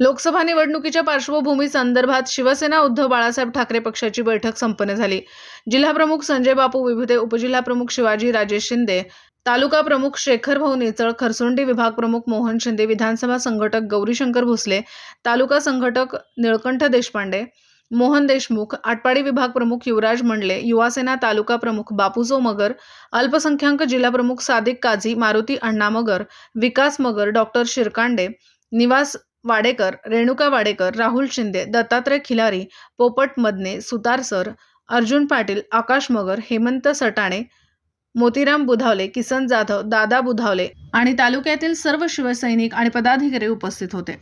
लोकसभा निवडणुकीच्या पार्श्वभूमी संदर्भात शिवसेना उद्धव बाळासाहेब ठाकरे पक्षाची बैठक संपन्न झाली. जिल्हाप्रमुख संजय बापू विभुते उपजिल्हाप्रमुख शिवाजी राजेश शिंदे तालुका प्रमुख शेखर भाऊ निचळ खरसुंडी विभाग प्रमुख मोहन शिंदे विधानसभा संघटक गौरीशंकर भोसले तालुका संघटक निळकंठ देशपांडे मोहन देशमुख आटपाडी विभाग प्रमुख युवराज मंडले युवासेना तालुका प्रमुख बापूजो मगर अल्पसंख्याक जिल्हा प्रमुख सादिक काझी मारुती अण्णा मगर विकास मगर डॉक्टर शिरकांडे निवास वाडेकर रेणुका वाडेकर राहुल शिंदे दत्तात्रय खिलारी पोपट मदने सुतार सर अर्जुन पाटील आकाश मगर हेमंत सटाणे मोतीराम बुधावले किसन जाधव दादा बुधावले आणि तालुक्यातील सर्व शिवसैनिक आणि पदाधिकारी उपस्थित होते.